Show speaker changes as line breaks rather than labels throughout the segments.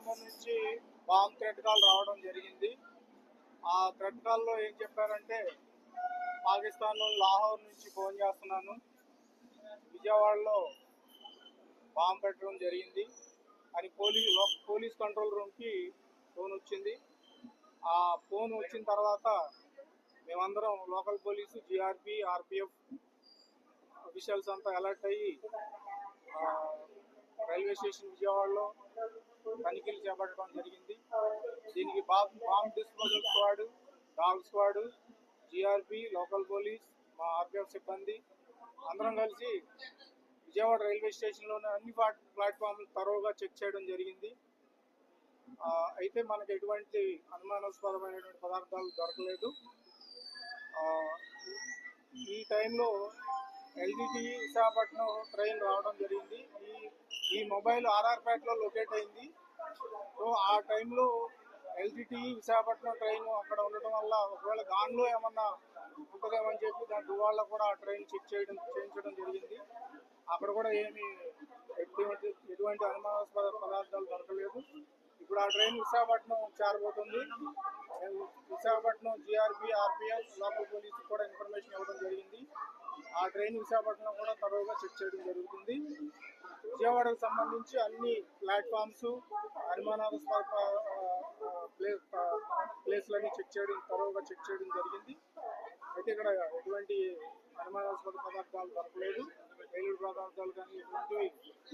Thread call రావడం జరిగింది. ఆ థ్రెడ్ కాల్లో ఏం చెప్పారంటే పాకిస్తాన్ లాహోర్ నుంచి ఫోన్ చేస్తున్నాను. విజయవాడలో బాంబు పెట్టడం జరిగింది. అని పోలీస్ పోలీస్ కంట్రోల్ రూమ్కి ఫోన్ వచ్చింది. ఆ ఫోన్ వచ్చిన తర్వాత మేమందరం local police GRP RPF officials అంతా అలర్ట్ అయ్యి రైల్వే స్టేషన్ విజయవాడలో తనిఖీలు చేపట్టడం జరిగింది. దీనికి bomb bomb disposal squad dog squad GRP local police మా ఆర్పిఎఫ్ సిబ్బంది అందరం కలిసి విజయవాడ రైల్వే స్టేషన్లోని అన్ని ప్లాట్ ప్లాట్ఫామ్లు తరోగా చెక్ చేయడం జరిగింది. అయితే మనకు ఎటువంటి అనుమానాస్పదమైనటువంటి పదార్థాలు దొరకలేదు. ఈ టైంలో ఎల్డిటి విశాఖపట్నం ట్రైన్ రావడం జరిగింది. ఈ ఈ మొబైల్ ఆర్ఆర్పేటలో లొకేట్ అయింది. సో ఆ టైంలో ఎల్టిటి విశాఖపట్నం ట్రైన్ అక్కడ ఉండటం వల్ల ఒకవేళ దానిలో ఏమన్నా ఉంటుందేమని చెప్పి దాని దువాళ్ళ కూడా ఆ ట్రైన్ చెక్ చేయడం చేయించడం జరిగింది. అక్కడ కూడా ఏమి ఎటువంటి ఎటువంటి అనుమానాస్పద పదార్థాలు దొరకలేదు. ఇప్పుడు ఆ train Visakhapatnam చేరబోతుంది. Visakhapatnam GRP RPF local police కూడా ఇన్ఫర్మేషన్ ఇవ్వడం జరిగింది. ఆ ట్రైన్ విశాఖపట్నం కూడా తరువుగా చెక్ చేయడం జరుగుతుంది. విజయవాడకు సంబంధించి అన్ని ప్లాట్ఫామ్స్ అనుమానాస్పద ప్లేస్ ప్లేస్లన్నీ చెక్ చేయడం తరువుగా చెక్ చేయడం జరిగింది. అయితే ఇక్కడ ఎటువంటి అనుమానాస్పద పదార్థాలు దొరకలేదు. రైలు పదార్థాలు కానీ ఎటువంటివి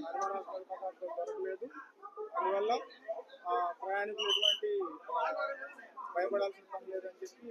అనుమానాస్పద పదార్థాలు దొరకలేదు. అందువల్ల ఆ, ప్రయాణికులు ఎటువంటి భయపడాల్సిన పని లేదని చెప్పి